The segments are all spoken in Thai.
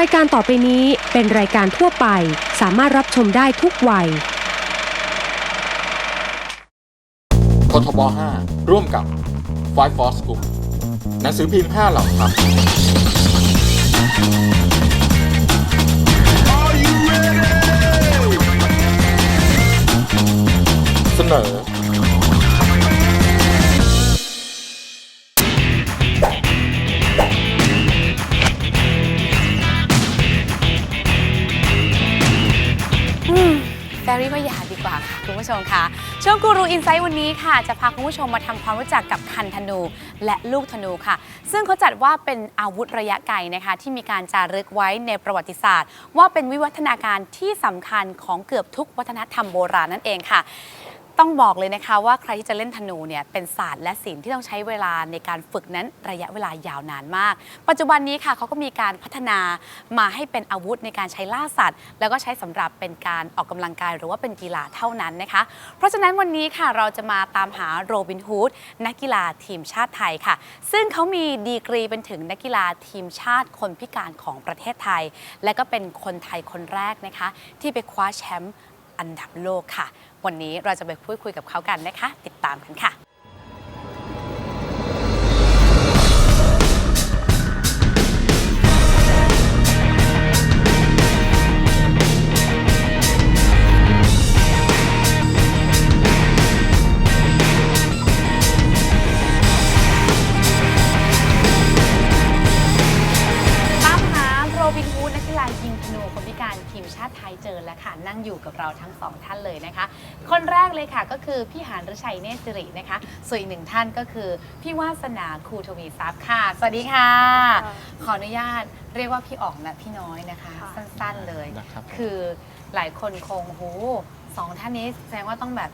รายการต่อไปนี้เป็นรายการทั่วไป สามารถรับชมได้ทุกวัยททบ5ร่วมกับ Five Force Group หนังสือพิมพ์5เหล่าทัพเสนอ ชมค่ะช่วงกูรูอินไซต์วันนี้ค่ะ จะพาคุณผู้ชมมาทำความรู้จักกับคันธนู และลูกธนูค่ะ ซึ่งเขาจัดว่าเป็นอาวุธระยะไกลนะคะ ที่มีการจารึกไว้ในประวัติศาสตร์ ว่าเป็นวิวัฒนาการที่สำคัญของเกือบทุกวัฒนธรรมโบราณนั่นเองค่ะ ต้องบอกเลยนะคะว่าใครที่จะเล่นธนูเนี่ยเป็นศาสตร์และศิลป์ที่ต้องใช้เวลาในการฝึกนั้นระยะเวลายาวนานมาก ปัจจุบันนี้ค่ะเขาก็มีการพัฒนามาให้เป็นอาวุธในการใช้ล่าสัตว์ แล้วก็ใช้สำหรับเป็นการออกกำลังกายหรือว่าเป็นกีฬาเท่านั้นนะคะ เพราะฉะนั้นวันนี้ค่ะเราจะมาตามหาโรบินฮูดนักกีฬาทีมชาติไทยค่ะ ซึ่งเขามีดีกรีเป็นถึงนักกีฬาทีมชาติคนพิการของประเทศไทย และก็เป็นคนไทยคนแรกนะคะ ที่ไปคว้าแชมป์อันดับโลกค่ะ วันนี้เราจะไปพูดคุยกับเขากันนะคะ ติดตามกันค่ะ ค่ะก็คือพี่หานฤชัยเนตรสิรินะคะ ส่วนอีกหนึ่งท่านก็คือ พี่วาสนาครูทวีทรัพย์ค่ะ สวัสดีค่ะ ขออนุญาตเรียกว่าพี่อ๋องและพี่น้อยนะคะ สั้นๆเลย นะครับ คือหลายคนคงโหสองท่านนี้แสดงว่าต้องแบบ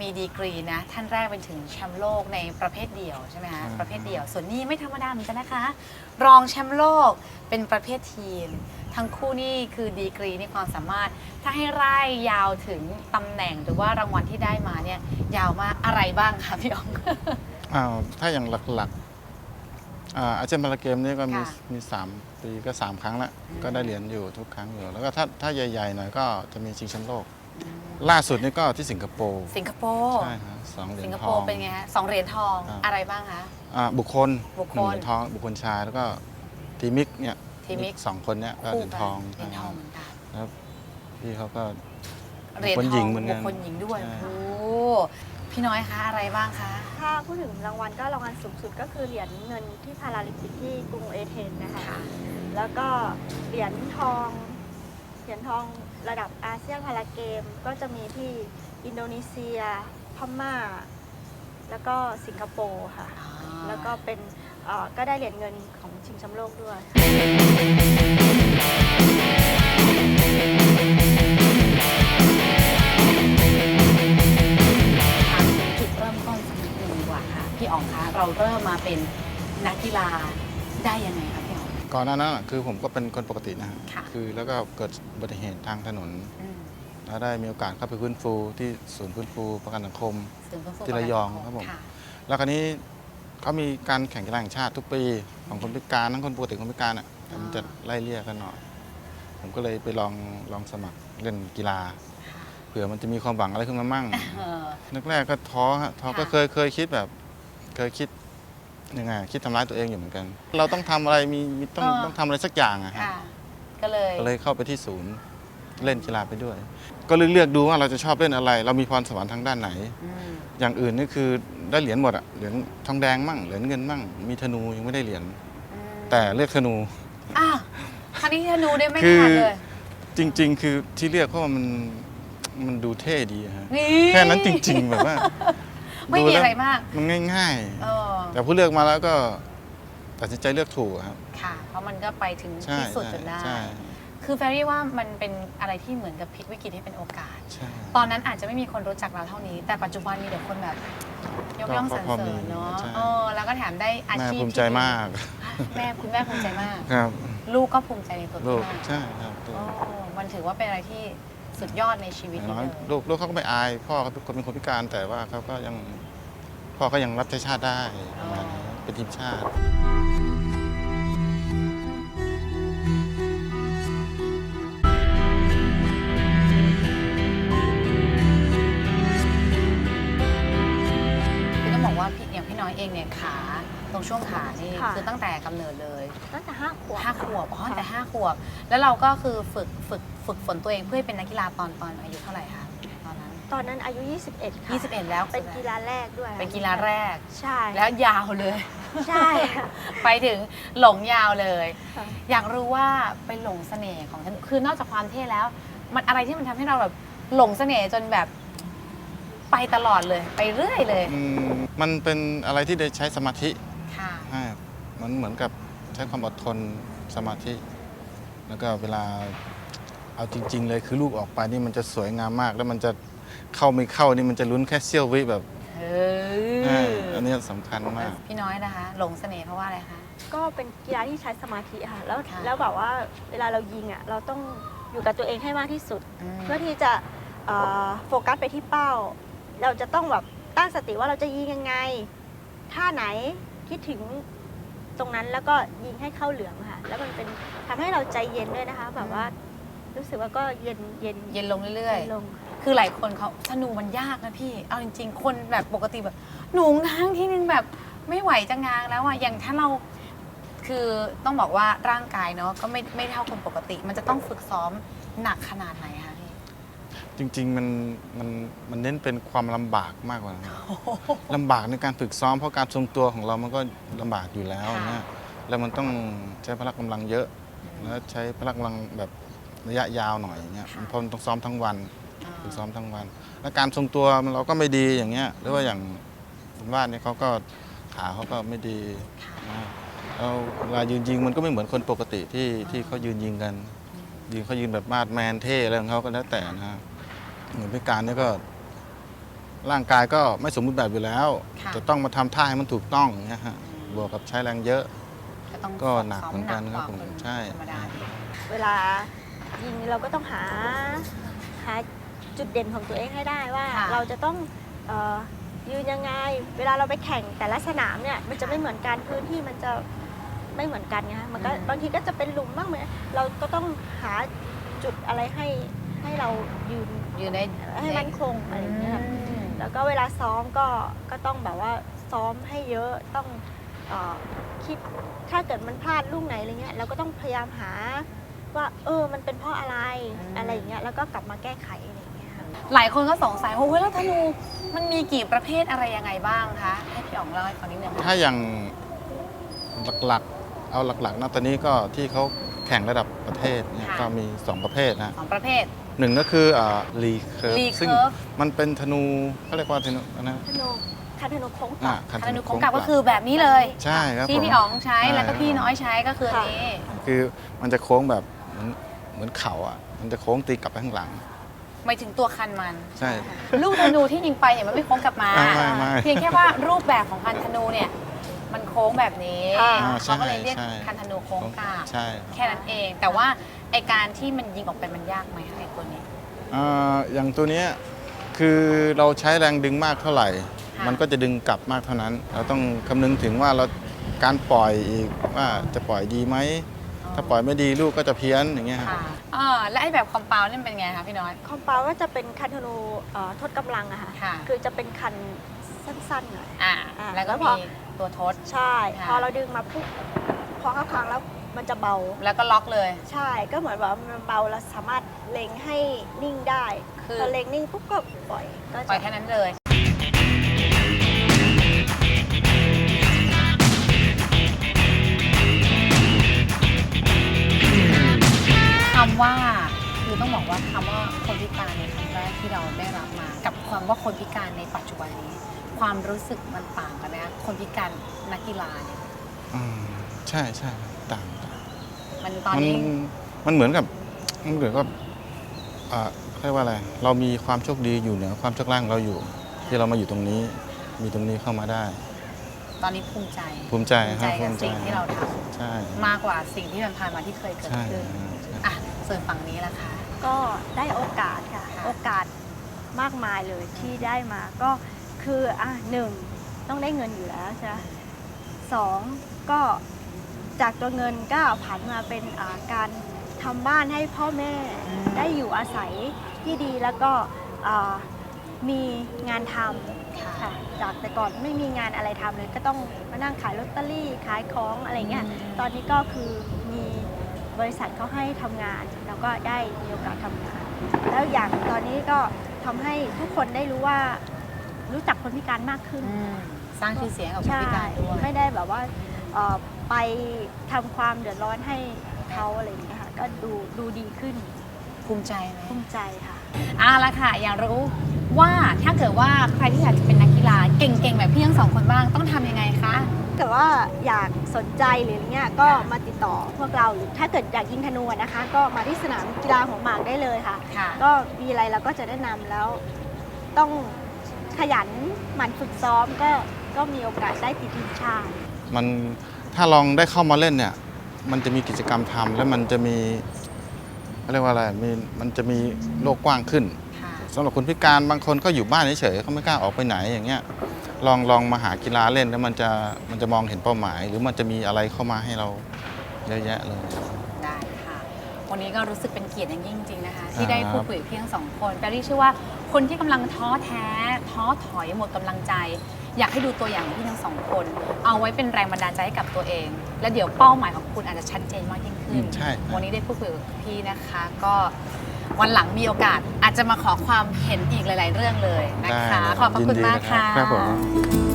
มีดีกรีนะ ท่านแรกเป็นถึงแชมป์โลกในประเภทเดี่ยวใช่ไหมคะอืมประเภทเดี่ยว ส่วนนี้ไม่ธรรมดาเหมือนกันนะคะ รองแชมป์โลกเป็นประเภททีม ทั้งคู่นี่คือดีกรีในความสามารถ ถ้าให้ไล่ยาวถึงตำแหน่งหรือว่ารางวัลที่ได้มาเนี่ยยาวมากอะไรบ้างคะพี่อ๋อง อ้าวถ้าอย่างหลักๆอ่าอาเซียนพาราเกมนี่ก็มีค่ะ มีสามปีก็สามครั้งละอืมก็ได้เหรียญอยู่ทุกครั้งอยู่ แล้วก็ถ้าถ้าใหญ่ๆหน่อยก็จะมีชิงแชมป์โลก ล่าสุดนี่ก็ที่สิงคโปร์สิงคโปร์ ใช่ฮะสองเหรียสิญงคทโปอร์งเป็นไงฮะสองเหรียญทองครับ อะไรบ้างคะ อ่าบุคคลบุคคลหนึ่งเหรียญทองบุคคลชายแล้วก็ทีมิกเนี่ยทีมิก สองคนเนี่ยก็เหรียญทองเหรียญทองเหมือนกันแล้วพี่เขาก็ เหรียญบุคคลทหญิองงเหมือนกันบุคคลหญิงด้วยใช่ โอ้พี่น้อยคะอะไรบ้างคะ ถ้าพูดถึงรางวัลก็รางวัลสูงสุดก็คือเหรียญเงินที่พาราลิมปิกที่กรุงเอเธนส์นะคะค่ะแล้วก็เหรียญทอง เหรียญทองระดับอาเซียนพาราเกม ก็จะมีที่อินโดนีเซีย พม่า แล้วก็สิงคโปร์ค่ะ แล้วก็เป็นเอ่อก็ได้เหรียญเงินของชิงแชมป์โลกด้วยถามถึงจุดเริ่มต้นสักนิดหนึ่งดีกว่าค่ะ พี่อ๋องคะเราเริ่มมาเป็นนักกีฬาได้ยังไงคะพี่อ๋อง ก่อนหน้านั้นอะคือผมก็เป็นคนปกตินะฮะค่ะ คือแล้วก็เกิดอุบัติเหตุทางถนน อืมแล้วได้มีโอกาสเข้าไปฟื้นฟูที่ศูนย์ฟื้นฟูประกันสังคม ศูนย์ฟื้นฟูที่ระยองครับผมะแล้วคราวนี้เขามีการแข่งกีฬาแห่งชาติทุกปีของคนพิการทั้งคนปกติคนพิการอะแต่มันจะไล่เลี่ยกันหน่อย ผมก็เลยไปลองลองสมัครเล่นกีฬาเผื่อมันจะมีความหวังอะไรขึ้นมามั่ง เออนึกแรกก็ท้อฮะท้อก็ค่ะ เคยเคยคิดแบบ เคยคิด ยังไงคิดทำร้ายตัวเองอยู่เหมือนกัน เราต้องทำอะไรมีมีต้องต้องทำอะไรสักอย่างอะฮะค่ะ ก็เลยก็เลยเข้าไปที่ศูนย์เล่นกีฬาไปด้วย ก็เลยเลือกดูว่าเราจะชอบเล่นอะไร เรามีพรสวรรค์ทางด้านไหน อืมอย่างอื่นนี่คือได้เหรียญหมดอะเหรียญทองแดงมั่งเหรียญเงินมั่ง มีธนูยังไม่ได้เหรียญอืมแต่เลือกธนูอ้าวครั้นี้ธนูได้ไม่คือ ขาดเลยจริง ๆ คือที่เลือกเพราะว่ามันมันดูเท่ดีอะฮะนี่แค่นั้นจริง ๆ แบบว่า ไม่ดูมีแล้วอะไรมาก มันง่ายเออๆ แต่ผู้เลือกมาแล้วก็ตัดสินใจเลือกถูกอะครับ ค่ะ เพราะมันก็ไปถึงใช่ที่สุดจใช่นได้ ใช่คือแฟรี่ว่ามันเป็นอะไรที่เหมือนกับพลิกวิกฤตให้เป็นโอกาส ใช่ ตอนนั้นอาจจะไม่มีคนรู้จักเราเท่านี้ แต่ปัจจุบันมีแต่คนแบบ ยกย่องสรรพอเสมีริญเนาะใช่ เออแล้วก็แถมได้อาแม่ชีพภูมิใจที่ดีมากแม่คุณแม่ภูมิใจมาก ครับลูกก็ภูมิใจในตัวลูพี่กมากใช่ครับลูโอ้กมันถือว่าเป็นอะไรที่ สุดยอดในชีวิตน้อยลูกลูกเขาก็ไม่อาย พ่อเขาเป็นคนพิการแต่ว่าเขาก็ยังพ่อก็ยังรับใช้ชาติได้เป็นทีมชาติ คือต้องบอกว่าพี่อย่างพี่น้อยเองเนี่ยขา ตรงช่วงขานี่ค่ะ คือตั้งแต่กำเนิดเลยตั้งแต่ห้าขวบ ห้าขวบอ๋อตั้งแต่ค่ะห้าขวบ แล้วเราก็คือฝึกฝึกฝึกฝนตัวเองเพื่อให้เป็นนักกีฬาตอนตอนอายุเท่าไหร่คะตอนนั้นตอนนั้นอายุ 21 ค่ะ 21 แล้วเป็นกีฬาแรกด้วยเป็นกีฬาแรก ใช่แล้วยาวเลย ใช่ค่ะ ไปถึงหลงยาวเลย ค่ะ อยากรู้ว่าไปหลงเสน่ห์ของธนูคือนอกจากความเท่แล้ว มันอะไรที่มันทำให้เราแบบหลงเสน่ห์จนแบบไปตลอดเลย ไปเรื่อยเลย อืมมันเป็นอะไรที่ได้ใช้สมาธิ ค่ะอ่ามันเหมือนกับใช้ความอดทนสมาธิ แล้วก็เวลาเอาจริง ๆ เลยคือลูกออกไปนี่มันจะสวยงามมาก แล้วมันจะเข้าไม่เข้านี่มันจะลุ้นแค่เสี้ยววิแบบเออ่าออันนี้สำคัญมาก พี่น้อยนะคะหลงเสน่ห์เพราะว่าอะไรคะ ก็เป็นกีฬาที่ใช้สมาธิค่ะ แล้วค่ะ แล้วแบบว่าเวลาเรายิงอะเราต้องอยู่กับตัวเองให้มากที่สุด ม เพื่อที่จะเอ่อโฟกัสไปที่เป้า เราจะต้องแบบตั้งสติว่าเราจะยิงยังไงท่าไหน คิดถึงตรงนั้นแล้วก็ยิงให้เข้าเหลืองค่ะ แล้วมันเป็นทำให้เราใจเย็นด้วยนะคะ แบบว่า รู้สึกว่าก็เย็นเย็นเย็นลงเรื่อยเย็นลงๆคือหลายคนเขาธนูมันยากนะพี่ เอาจริง ๆ คนแบบปกติแบบหนูง้างที่นึงแบบไม่ไหวจะง้างแล้วอะอย่างถ้าเราคือต้องบอกว่าร่างกายเนาะก็ไม่ไม่เท่าคนปกติ มันจะต้องฝึกซ้อมหนักขนาดไหนคะพี่ จริงๆมันมันมันเน้นเป็นความลำบากมากกว่านั้นลำบากในการฝึกซ้อมเพราะการทรงตัวของเรามันก็ลำบากอยู่แล้วค่ะเนี่ยแล้วมันต้องใช้พละกำลังเยอะ แล้วใช้พละกำลังแบบระยะยาวหน่อยอย่างเงี้ยเพราะมันต้องซ้อมทั้งวัน ฝึกซ้อมทั้งวัน แล้วการทรงตัวมันเราก็ไม่ดีอย่างเงี้ย หรือว่าอย่างคุณวาดเนี่ยเขาก็ขาเขาก็ไม่ดีค่ะนะแล้วเวลายืนยิงมันก็ไม่เหมือนคนปกติที่ที่เขายืนยิงกัน ยืนเขายืนแบบมาดแมนเท่อะไรของเขาก็แล้วแต่นะฮะเหมือนพิการเนี่ยก็ ร่างกายก็ไม่สมบูรณ์แบบอยู่แล้ว ค่ะ จะต้องมาทำท่าให้มันถูกต้องอย่างเงี้ยฮะบวกกับใช้แรงเยอะ ก็ต้องก็หนักเหมือนกันซ้ครับผมหกกว่าใช่ ธรรมดาอีกเวลายิงเราก็ต้องหาหาจุดเด่นของตัวเองให้ได้ว่าค่ะเราจะต้องเออยืนยังไง เวลาเราไปแข่งแต่ละสนามเนี่ยมันจะไม่เหมือนกันพื้นที่มันจะไม่เหมือนกันไงคะมันก็บางทีก็จะเป็นหลุมบ้างเหมือนเราก็ต้องหาจุดอะไรให้ ให้เรายืนอยู่ในให้มั่นคงอะไรอย่างเงี้ยค่ะอืมแล้วก็เวลาซ้อมก็ก็ต้องแบบว่าซ้อมให้เยอะต้องเออคิดถ้าเกิดมันพลาดลูกไหนอะไรเงี้ยเราก็ต้องพยายามหาว่า เออมันเป็นเพราะอะไรอะไรอย่างเงี้ยแล้วก็กลับมาแก้ไขอะไรอย่างเงี้ยค่ะหลายคนก็สงสัยว่าเฮ้ยแล้วธนูมันมีกี่ประเภทอะไรยังไงบ้างคะให้พี่อ๋องเล่าให้ฟังนิดนึงค่ะถ้าอย่างหลักๆ เอาหลักๆนะตอนนี้ก็ที่เขาแข่งระดับประเทศเนี่ยก็มี 2 ประเภทนะสองประเภท หนึ่งก็คือรีเคิร์ฟ Recurve ซึ่งมันเป็นธนูเขาเรียกว่าธนูนะ ธนูคันธนูโค้งอ่าต่ำคันธนูของกลับก็คือแบบนี้เลย ใช่ครับที่ผม พี่อ๋องใช้ใช่ แล้วก็พี่น้อยใช้ก็คืออันนี้คือมันจะโค้งแบบเหมือนเหมือนเข่าอะ มันจะโค้งตีกลับไปข้างหลัง ไม่ถึงตัวคันมัน ใช่ ลูกธนูที่ยิงไปเนี่ยมันไม่โค้งกลับมาอ่าไม่ไม่เพียงแค่ว่ารูปแบบของคันธนูเนี่ย มันโค้งแบบนี้อ่า เขาก็เลยเรียกใช่คันธนูโค้งกลับใช่แค่นั้นเอง แต่ว่า ไอการที่มันยิงออกไปมันยากไหมคะไอตัวนี้ อ่าอย่างตัวเนี้ยคือเราใช้แรงดึงมากเท่าไหร่ค่ะ มันก็จะดึงกลับมากเท่านั้น เราต้องคำนึงถึงว่าเราการปล่อยอีกว่าจะปล่อยดีไหม ถ้าปล่อยไม่ดีลูกก็จะเพี้ยนอย่างเงี้ยฮะค่ะอ่าและไอแบบคอมเปานี่มันเป็นไงคะพี่น้อย คอมเปาก็จะเป็นคันธนูเอ่อทดกำลังอะค่ะ ค่ะ คือจะเป็นคันสั้นๆหน่อย อ่าอ่าแล้วก็แล้วพมีอตัวทด ใช่ ค่ะ พอเราดึงมาปุ๊บพอเข้าครั้งแล้ว มันจะเบา แล้วก็ล็อกเลย ใช่ก็เหมือนแบบว่ามันเบาเราสามารถเล็งให้นิ่งได้คือ พอเล็งนิ่งปุ๊บก็ปล่อยก็ปล่อยจะแค่นั้นเลย คำว่าคือต้องบอกว่าคำว่าคนพิการในครั้งแรกที่เราได้รับมา กับความว่าคนพิการในปัจจุบันนี้ ความรู้สึกมันต่างกันนะคนพิการนักกีฬาเนี่ย อืมใช่ใช่ต่างต่าง มันตอนมันนี้ มันเหมือนกับมันเหมือนกับอ่าเรียกว่าอะไร เรามีความโชคดีอยู่เหนือความโชคร้ายของเราอยู่ ที่เรามาอยู่ตรงนี้ มีตรงนี้เข้ามาได้ ตอนนี้ภูมิใจภูมิใจภูมิใจครับกับสิ่งที่เราทใช่ำมากกว่าสิ่งที่มันผ่านมาที่เคยเกิดใช่ขึ้นใช่อะส่วนฝั่งนี้ล่ะคะ ก็ได้โอกาสค่ะ ค่ะ โอกาสมากมายเลยที่ได้มาก็คืออะหนึ่งต้องได้เงินอยู่แล้วใช่ไหมสองก็ จากตัวเงินก็ผันมาเป็นอ่าการทำบ้านให้พ่อแม่ได้อยู่อาศัยที่ดีแล้วก็อ่ามีงานทำค่ะจากแต่ก่อนไม่มีงานอะไรทำเลย ก็ต้องมานั่งขายลอตเตอรี่ขายของอะไรเงี้ยอืมตอนนี้ก็คือมีบริษัทเขาให้ทำงานแล้วก็ได้มีโอกาสทำงาน แล้วอย่างตอนนี้ก็ทำให้ทุกคนได้รู้ว่ารู้จักคนพิการมากขึ้นอืมสร้างชื่อเสียงให้กับคนใช่พิการด้วยไม่ได้แบบว่า เอ่อไปทำความเดือดร้อนให้เขาอะไรอย่างเงี้ยค่ะก็ดูดูดีขึ้นภูมิใจไหมภูมิใจค่ะ เอาละค่ะ อยากรู้ว่าถ้าเกิดว่าใครที่อยากจะเป็นนักกีฬาเก่งๆ แบบพี่ทั้งสองคนบ้างต้องทำยังไงคะ ถ้าเกิดว่าอยากสนใจหรืออะไรเงี้ยก็มาติดต่อพวกเราหรือถ้าเกิดอยากยิงธนูอะนะคะ ก็มาที่สนามกีฬาของหมากได้เลยค่ะ ค่ะ ก็มีอะไรเราก็จะแนะนำแล้ว ต้องขยันหมั่นฝึกซ้อมก็ก็มีโอกาสได้ติดทีมชาติ มันถ้าลองได้เข้ามาเล่นเนี่ย มันจะมีกิจกรรมทำแล้วมันจะมีเขาเรียกว่าอะไรมีมันจะมีโลกกว้างขึ้นค่ะสำหรับคนพิการบางคนก็อยู่บ้านเฉยๆเขาไม่กล้าออกไปไหนอย่างเงี้ยลองลองมาหากีฬาเล่นแล้วมันจะมันจะมองเห็นเป้าหมาย หรือมันจะมีอะไรเข้ามาให้เราเยอะแยะเลย ได้ค่ะ วันนี้ก็รู้สึกเป็นเกียรติอย่างยิ่งจริงๆนะคะ ที่ครับได้พูดคุยกับพี่ทั้งสองคนแปรรี่เชื่อว่าคนที่กำลังท้อแท้ ท้อถอยหมดกำลังใจ อยากให้ดูตัวอย่างของพี่ทั้งสองคน เอาไว้เป็นแรงบันดาลใจให้กับตัวเอง และเดี๋ยวเป้าหมายของคุณอาจจะชัดเจนมากยิ่งอืขึ้นมใช่วันนี้ได้พูดคุยกับพี่นะคะ ก็วันหลังมีโอกาสอาจจะมาขอความเห็นอีกหลาย ๆ เรื่องเลยนะคะได้เลยขอบพระคุณยินดีมากนะค่ะ ครับผม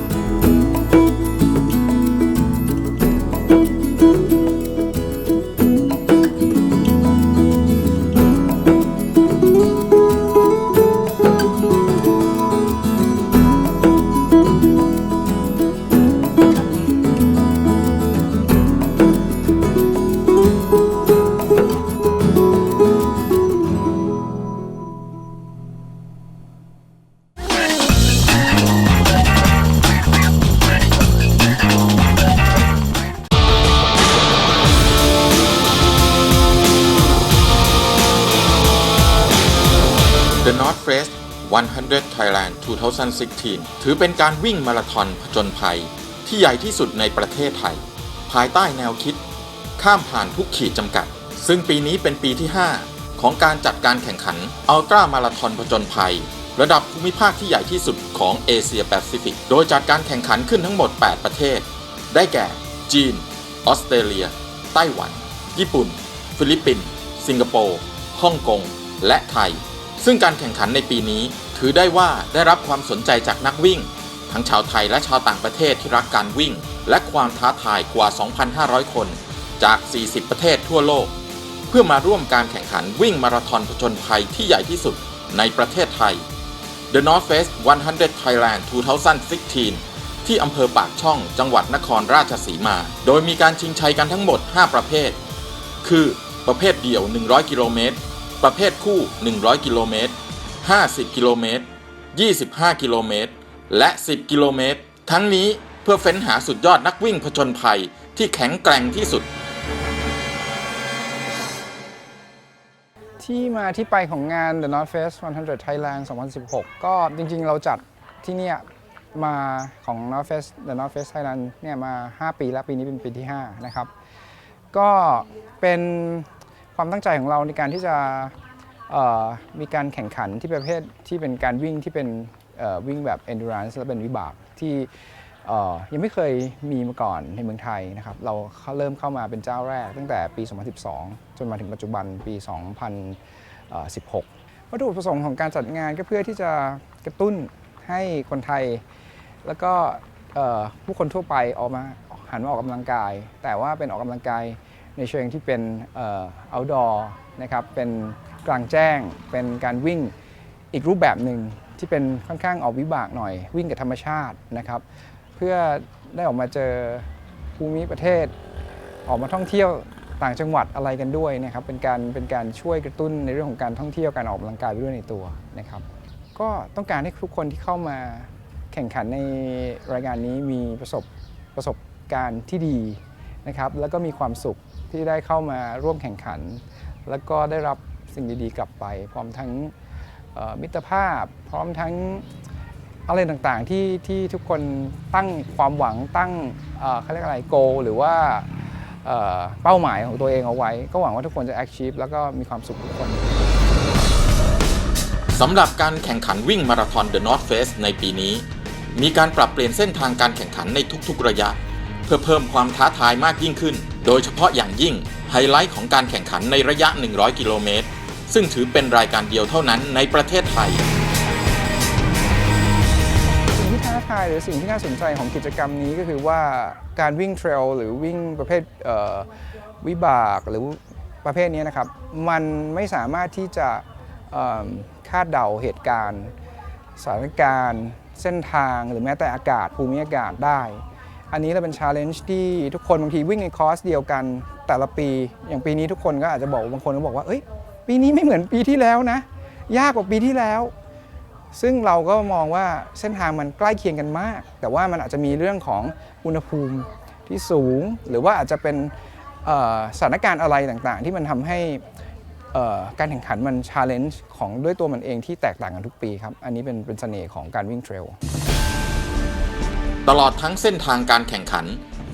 2016 ถือเป็นการวิ่งมาราธอนผจญภัย ที่ใหญ่ที่สุดในประเทศไทย ภายใต้แนวคิด ข้ามผ่านทุกขีดจำกัด ซึ่งปีนี้เป็นปีที่ 5 ของการจัดการแข่งขันอัลตร้ามาราธอนผจญภัย ระดับภูมิภาคที่ใหญ่ที่สุดของเอเชียแปซิฟิก โดยจัดการแข่งขันขึ้นทั้งหมด 8 ประเทศ ได้แก่ จีน ออสเตรเลีย ไต้หวัน ญี่ปุ่น ฟิลิปปินส์ สิงคโปร์ ฮ่องกง และไทย ซึ่งการแข่งขันในปีนี้ ถือได้ว่าได้รับความสนใจจากนักวิ่ง ทั้งชาวไทยและชาวต่างประเทศที่รักการวิ่ง และความท้าทายกว่า 2,500 คน จาก 40 ประเทศทั่วโลก เพื่อมาร่วมการแข่งขันวิ่งมาราธอนผจญภัยที่ใหญ่ที่สุดในประเทศไทย The North Face 100 Thailand 2016 ที่อำเภอปากช่องจังหวัดนครราชสีมา โดยมีการชิงชัยกันทั้งหมด 5 ประเภท คือ ประเภทเดี่ยว 100 กิโลเมตร ประเภทคู่ 100 กิโลเมตร 50 กิโลเมตร 25 กิโลเมตร และ 10 กิโลเมตร ทั้งนี้เพื่อเฟ้นหาสุดยอดนักวิ่งผจญภัยที่แข็งแกร่งที่สุด ที่มาที่ไปของงาน The North Face 100 Thailand 2016 ก็จริงๆ เราจัดที่เนี่ยมาของ North Face The North Face Thailand เนี่ยมา 5 ปีแล้วปีนี้เป็นปีที่ 5 นะครับ ก็เป็นความตั้งใจของเราในการที่จะ มีการแข่งขันที่ประเภทที่เป็นการวิ่งที่เป็นวิ่งแบบ endurance และเป็นวิบากที่ยังไม่เคยมีมาก่อนในเมืองไทยนะครับ เราเริ่มเข้ามาเป็นเจ้าแรกตั้งแต่ปี 2012 จนมาถึงปัจจุบันปี 2016 วัตถุประสงค์ของการจัดงานก็เพื่อที่จะกระตุ้นให้คนไทย แล้วก็ผู้คนทั่วไปออกมาหันมาออกกำลังกาย แต่ว่าเป็นออกกำลังกายในเชิงที่เป็นเอ่อ outdoor นะครับเป็น กลางแจ้ง เป็นการวิ่งอีกรูปแบบหนึ่งที่เป็นค่อนข้างออกวิบากหน่อย วิ่งกับธรรมชาตินะครับ เพื่อได้ออกมาเจอภูมิประเทศ ออกมาท่องเที่ยวต่างจังหวัดอะไรกันด้วยนะครับเป็นการเป็นการช่วยกระตุ้นในเรื่องของการท่องเที่ยวการออกกำลังกายไปด้วยในตัวนะครับ ก็ต้องการให้ทุกคนที่เข้ามาแข่งขันในรายการนี้มีประสบประสบการณ์ที่ดีนะครับ แล้วก็มีความสุขที่ได้เข้ามาร่วมแข่งขัน แล้วก็ได้รับ สิ่งดีๆ กลับไป พร้อมทั้งมิตรภาพ พร้อมทั้งอะไรต่างๆที่ที่ทุกคนตั้งความหวังตั้งเอ่อเขาเรียกอะไรโก หรือว่าเอ่อเป้าหมายของตัวเองเอาไว้ ก็หวังว่าทุกคนจะ achieve แล้วก็มีความสุขทุกคนสำหรับการแข่งขันวิ่งมาราธอน The North Face ในปีนี้ มีการปรับเปลี่ยนเส้นทางการแข่งขันในทุกๆระยะ เพื่อเพิ่มความท้าทายมากยิ่งขึ้น โดยเฉพาะอย่างยิ่งไฮไลท์ของการแข่งขันในระยะ 100 กิโลเมตร ซึ่งถือเป็นรายการเดียวเท่านั้นในประเทศไทย สิ่งที่ท้าทายหรือสิ่งที่น่าสนใจของกิจกรรมนี้ก็คือว่าการวิ่งเทรลหรือวิ่งประเภทเอ่อวิบากหรือประเภทนี้นะครับ มันไม่สามารถที่จะเอิ่มคาดเดาเหตุการณ์สถานการณ์ เส้นทางหรือแม้แต่อากาศภูมิอากาศได้ อันนี้เราเป็นชาเลนจ์ที่ทุกคนบางทีวิ่งในคอร์สเดียวกันแต่ละปี อย่างปีนี้ทุกคนก็อาจจะบอกบางคนก็บอกว่าเอ้ย ปีนี้ไม่เหมือนปีที่แล้วนะ ยากกว่าปีที่แล้ว ซึ่งเราก็มองว่าเส้นทางมันใกล้เคียงกันมาก แต่ว่ามันอาจจะมีเรื่องของอุณหภูมิที่สูง หรือว่าอาจจะเป็นสถานการณ์อะไรต่างๆ ที่มันทำให้การแข่งขันมันชาเลนจ์ของด้วยตัวมันเองที่แตกต่างกันทุกปีครับ อันนี้เป็นเป็นเสน่ห์ของการวิ่งเทรล ตลอดทั้งเส้นทางการแข่งขัน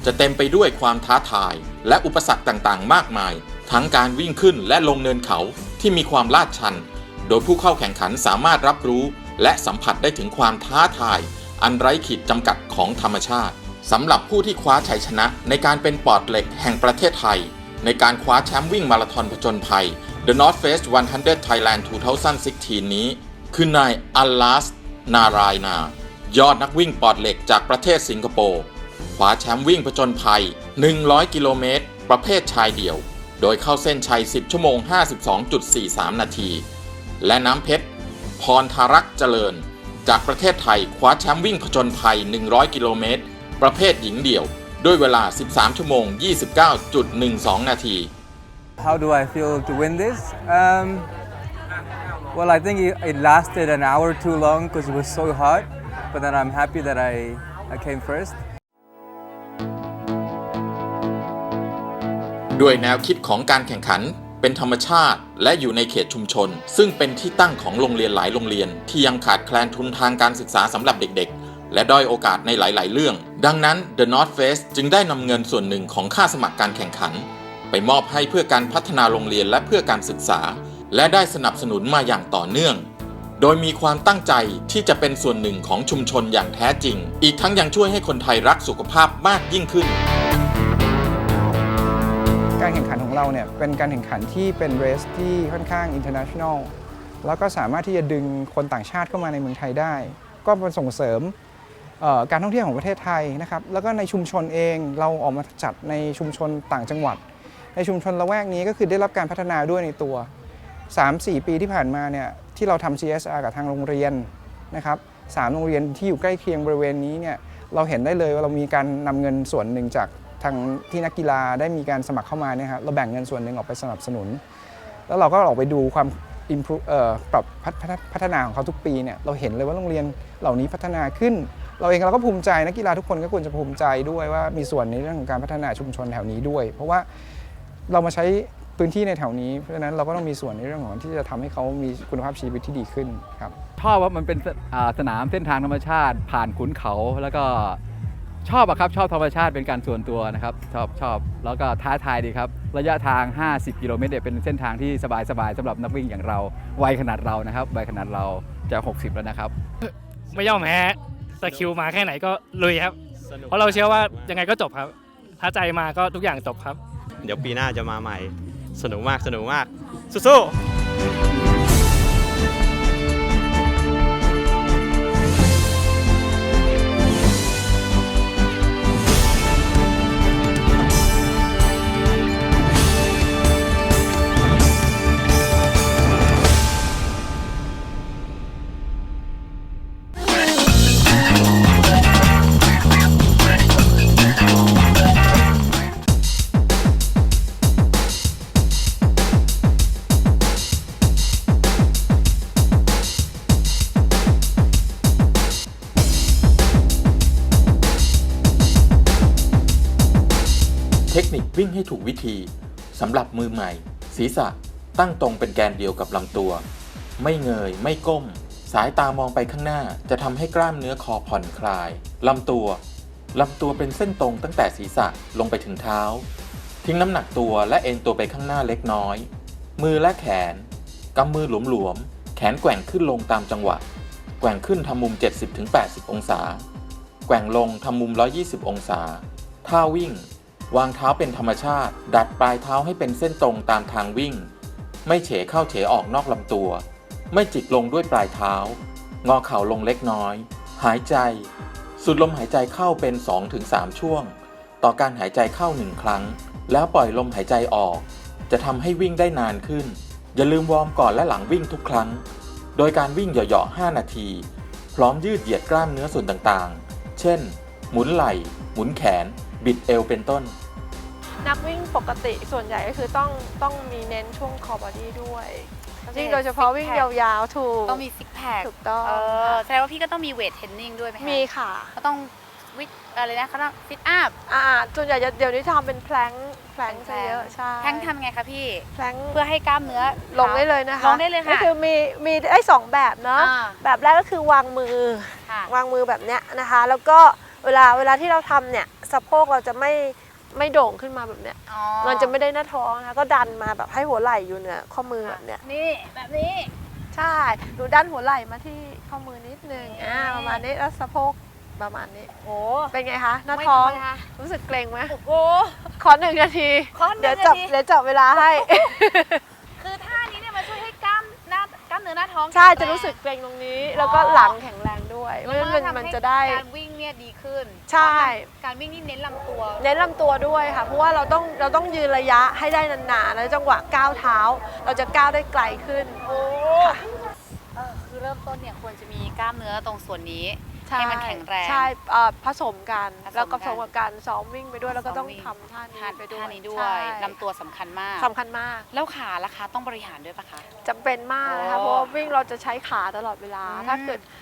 จะเต็มไปด้วยความท้าทาย และอุปสรรคต่างๆ มากมาย ทั้งการวิ่งขึ้นและลงเนินเขาที่มีความลาดชัน โดยผู้เข้าแข่งขันสามารถรับรู้ และสัมผัสได้ถึงความท้าทาย อันไร้ขีดจำกัดของธรรมชาติสำหรับผู้ที่คว้าชัยชนะในการเป็นปอดเหล็กแห่งประเทศไทย ในการคว้าแชมป์วิ่งมาราธอนผจญภัย The North Face 100 Thailand 2016 นี้ คือนายอัลลาส นารายนา ยอดนักวิ่งปอดเหล็กจากประเทศสิงคโปร์คว้าแชมป์วิ่งผจญภัย 100 กิโลเมตร ประเภทชายเดี่ยว โดยเข้าเส้นชัย 10 ชั่วโมง 52.43 นาที และน้ำเพชร พรทารักเจริญ จากประเทศไทยคว้าแชมป์วิ่งผจญภัย 100 กิโลเมตร ประเภทหญิงเดี่ยว ด้วยเวลา 13 ชั่วโมง 29.12 นาที How do I feel to win this? Um, well, I think it, it lasted an hour too long because it was so hot, but then I'm happy that I, I came first. ด้วยแนวคิดของการแข่งขันเป็นธรรมชาติ และอยู่ในเขตชุมชน ซึ่งเป็นที่ตั้งของโรงเรียนหลายโรงเรียน ที่ยังขาดแคลนทุนทางการศึกษาสำหรับเด็กๆ และด้อยโอกาสในหลาย ๆ เรื่อง ดังนั้น The North Face จึงได้นำเงินส่วนหนึ่งของค่าสมัครการแข่งขัน ไปมอบให้เพื่อการพัฒนาโรงเรียนและเพื่อการศึกษา และได้สนับสนุนมาอย่างต่อเนื่องโดยมีความตั้งใจที่จะเป็นส่วนหนึ่งของชุมชนอย่างแท้จริง อีกทั้งยังช่วยให้คนไทยรักสุขภาพมากยิ่งขึ้น ของเราเนี่ยเป็นการแข่งขันที่เป็นเรสที่ค่อนข้าง international แล้วก็สามารถที่จะดึงคนต่างชาติเข้ามาในเมืองไทยได้ ก็เป็นส่งเสริมการท่องเที่ยวของประเทศไทยนะครับแล้วก็ในชุมชนเองเราออกมาจัดในชุมชนต่างจังหวัด ในชุมชนละแวกนี้ก็คือได้รับการพัฒนาด้วยในตัว 3-4 ปีที่ผ่านมาเนี่ยที่เราทำ CSR กับทางโรงเรียนนะครับสามโรงเรียนที่อยู่ใกล้เคียงบริเวณนี้เนี่ยเราเห็นได้เลยว่าเรามีการนำเงินส่วนหนึ่งจาก ทางที่นักกีฬาได้มีการสมัครเข้ามาเนี่ยครับเราแบ่งเงินส่วนหนึ่งออกไปสนับสนุน แล้วเราก็ออกไปดูความ improve เอ่อปรับพัฒพัฒพัฒนาของเขาทุกปีเนี่ยเราเห็นเลยว่าโรงเรียนเหล่านี้พัฒนาขึ้น เราเองเราก็ภูมิใจนักกีฬาทุกคนก็ควรจะภูมิใจด้วยว่ามีส่วนในเรื่องของการพัฒนาชุมชนแถวนี้ด้วย เพราะว่าเรามาใช้พื้นที่ในแถวนี้ เพราะฉะนั้นเราก็ต้องมีส่วนในเรื่องของที่จะทำให้เขามีคุณภาพชีวิตที่ดีขึ้นครับชอบว่ามันเป็นสนามเส้นทางธรรมชาติ ผ่านขุนเขาแล้วก็ ชอบอะครับชอบธรรมชาติเป็นการส่วนตัวนะครับชอบชอบแล้วก็ท้าทายดีครับ ระยะทาง 50 กิโลเมตรเนี่ยเป็นเส้นทางที่สบายสบายๆสำหรับนักวิ่งอย่างเราวัยขนาดเรานะครับวัยขนาดเราจะ 60 แล้วนะครับ ไม่ย่อมแพ้สกิลมาแค่ไหนก็ลุยครับ เพราะเราเชื่อว่ายังไงก็จบครับ ถ้าใจมาก็ทุกอย่างจบครับ เดี๋ยวปีหน้าจะมาใหม่ สนุกมากสนุกมากสู้ๆ วิ่งให้ถูกวิธีสำหรับมือใหม่ ศีรษะตั้งตรงเป็นแกนเดียวกับลำตัว ไม่เงย ไม่ก้ม สายตามองไปข้างหน้าจะทำให้กล้ามเนื้อคอผ่อนคลายลำตัวลำตัวเป็นเส้นตรงตั้งแต่ศีรษะลงไปถึงเท้า ทิ้งน้ำหนักตัวและเอ็นตัวไปข้างหน้าเล็กน้อย มือและแขนกำมือหลวมๆแขนแกว่งขึ้นลงตามจังหวะ แกว่งขึ้นทำมุม 70-80 องศาว่งลงทำมุม 120 องศา ท่าวิ่ง วางเท้าเป็นธรรมชาติ ดัดปลายเท้าให้เป็นเส้นตรงตามทางวิ่ง ไม่เฉเข้าเฉออกนอกลำตัว ไม่จิกลงด้วยปลายเท้า งอเข่าลงเล็กน้อย หายใจสูดลมหายใจเข้าเป็น 2-3 ช่วง ต่อการหายใจเข้าหนึ่งครั้ง แล้วปล่อยลมหายใจออก จะทำให้วิ่งได้นานขึ้น อย่าลืมวอร์มก่อนและหลังวิ่งทุกครั้ง โดยการวิ่งเหยาะๆ5นาที พร้อมยืดเหยียดกล้ามเนื้อส่วนต่างๆ เช่น หมุนไหล่ หมุนแขน บิดเอวเป็นต้น นักวิ่งปกติส่วนใหญ่ก็คือต้องต้องมีเน้นช่วงคอบอดี้ด้วยยิ่งโดยเฉพาะวิ่งยาวๆถูกต้องมีซิกแพคถูกต้องเออแสดงว่าพี่ก็ต้องมีเวทเทรนนิ่งด้วยไหมคะมีค่ะ ก็ต้องวิอะไรนะเขาต้องฟิตอัพอ่าส่วนใหญ่จะเดี๋ยวนี้ทำเป็นแพลงแพลงซะเยอะใช่แพลงทำยังไงคะพี่แพลงเพื่อให้กล้ามเนื้อลงได้เลยนะคะลงได้เลยค่ะก็คือมีมีได้สองแบบเนาะอ่าแบบแรกก็คือวางมือค่ะวางมือแบบเนี้ยนะคะ แล้วก็เวลาเวลาที่เราทำเนี่ยสะโพกเราจะไม่ ไม่โด่งขึ้นมาแบบเนี้ย อ๋อมันจะไม่ได้หน้าท้องนะคะก็ดันมาแบบให้หัวไหล่อยู่เหนือข้อมือแบบเนี้ย นี่แบบนี้ ใช่หนูดันหัวไหล่มาที่ข้อมือนิดนึง อ่าประมาณนี้ แล้วสะโพกประมาณนี้ โอ้เป็นไงคะ หน้าไม่ท้องธรรมดารู้สึกเกรงไหมโอ้โห ขอหนึ่งนาที ขอหนึ่งเดี๋ยวจับ นาที เดี๋ยวจับเวลาให้ อหน้าท้องใช่แข็งแงจะรู้สึกเกรงตรงนี้ แล้วก็หลังแข็งแรงด้วยเพแล้ราะวฉะก็นั้นมันทำมันให้จะได้ การวิ่งเนี่ยดีขึ้นใช่ การวิ่งนี่เน้นลำตัว เน้นลำตัวด้วยค่ะ เพราะว่าเราต้องเราต้องยืนระยะให้ได้นานๆแล้วจังหวะก้าวเท้า เราจะก้าวได้ไกลขึ้น โอ้ เออคือเริ่มต้นเนี่ยควรจะมีกล้ามเนื้อตรงส่วนนี้ใช่ให้มันแข็งแรง ใช่เอ่อผสมกัน ผสมกัน แล้วก็ผสมกับการซ้อมวิ่งไปด้วย แล้วก็ต้องซ้อมวิ่งทำท่านี้ท่าไปด้วยท่านี้ด้วใช่ยลำตัวสำคัญมาก สำคัญมากแล้วขาล่ะคะต้องบริหารด้วยปะคะ จำเป็นมากนะคะ โอ้เพราะว่าวิ่งเราจะใช้ขาตลอดเวลา อืมถ้าเกิดเอ่อ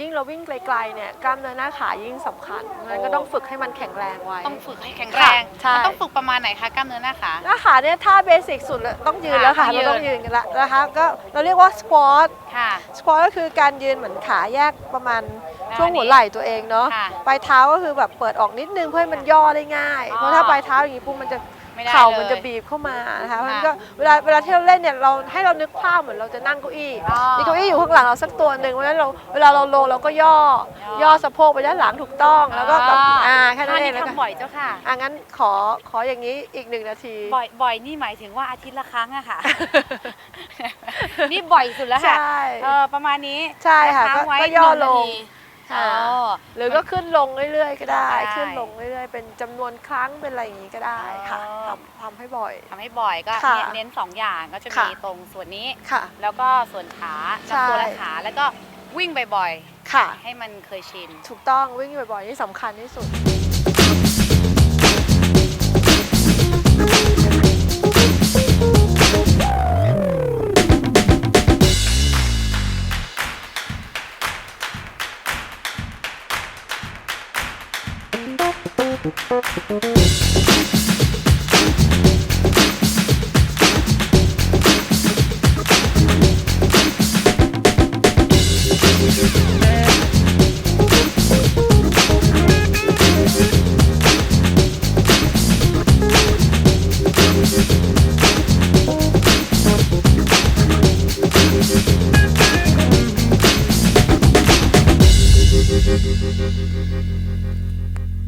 ยิ่งเราวิ่งไกลๆเนี่ยกล้ามเนื้อหน้าขายิ่งสำคัญงั้นก็ต้องฝึกให้มันแข็งแรงไว้ ต้องฝึกให้แข็งแรงใช่ มันต้องฝึกประมาณไหนคะกล้ามเนื้อหน้าขา หน้าขาเนี่ยท่าเบสิกสุดเลยต้องยืนแล้วค่ะ ค่ะเราต้องยืยืน นกันละนะคะก็เราเรียกว่าสควอตค่ะ สควอตก็คือการยืนเหมือนขาแยกประมาณอ่าช่วงหัวไหล่ตัวเองเนาะค่ะปลายเท้าก็คือแบบเปิดออกนิดนึงเพื่อให้มันย่อได้ง่าย อ๋อ เพราะถ้าปลายเท้าอย่างนี้ปุ๊บมันจะ ไม่ได้เข่าเลยมันจะบีบเข้ามานะคะเพราะฉะนั้นค่ะก็เวลาเวลาที่เราเล่นเนี่ยเราให้เรานึกภาพเหมือนเราจะนั่งเก้าอี้อ๋อมีเก้าอี้อยู่ข้างหลังเราสักตัวหนึ่งเพราะฉะนั้นเราเวลาเราลงเราก็ย่อย่อสะโพกไปด้านหลังถูกต้องแล้วก็แบบอ่าแค่นั้นเองท่าแล้วก็ทำบ่อยเจ้าค่ะ อ่างั้นขอขออย่างนี้อีกหนึ่งนาที บ่อยบ่อยนี่หมายถึงว่าอาทิตย์ละครั้งอะค่ะ นี่บ่อยสุดแล้วค่ะใช่เออประมาณนี้ใช่ค่ะค้างก็ไว้ก็ย่อหนึ่ลนางที ค่ะอ๋อหรือก็ขึ้นลงเรื่อยๆ ก็ได้ ได้ ขึ้นลงเรื่อยๆ เป็นจำนวนครั้งเป็นอะไรอย่างนี้ก็ได้ค่ะอ๋อทำทำให้บ่อย ทำให้บ่อยก็ค่ะเน้นสองอย่างก็จะค่ะ มีตรงส่วนนี้ ค่ะ แล้วก็ส่วนขาใช่ ลำตัวและขาแล้วก็วิ่งบ่อยค่ะ ๆ ให้มันเคยชิน ถูกต้องวิ่งบ่อยๆนี่สำคัญที่สุด